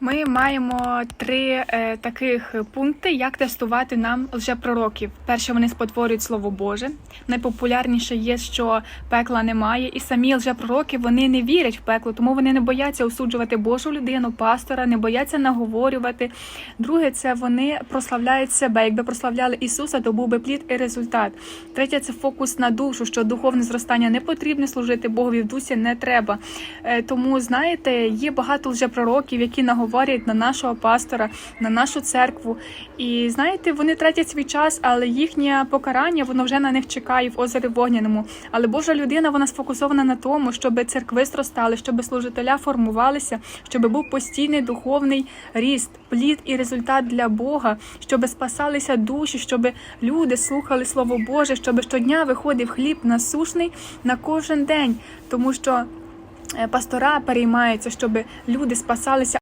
Ми маємо три е, таких пункти, як тестувати нам лжепророків. Перше, вони спотворюють слово Боже. Найпопулярніше є, що пекла немає, і самі лжепророки вони не вірять в пекло, тому вони не бояться осуджувати Божу людину, пастора, не бояться наговорювати. Друге, це вони прославляють себе. Якби прославляли Ісуса, то був би плід і результат. Третє це фокус на душу, що духовне зростання не потрібне служити Богові в дусі не треба. Е, Тому знаєте, є багато лжепророків, які наговорюють на нашого пастора, на нашу церкву. І знаєте, вони тратять свій час, але їхнє покарання воно вже на них чекає в озері вогняному. Але Божа людина вона сфокусована на тому, щоб церкви зростали, щоб служителя формувалися, щоб був постійний духовний ріст, плід і результат для Бога, щоб спасалися душі, щоб люди слухали Слово Боже, щоб щодня виходив хліб насушний на кожен день, тому що е, пастора переймаються, щоб люди спасалися.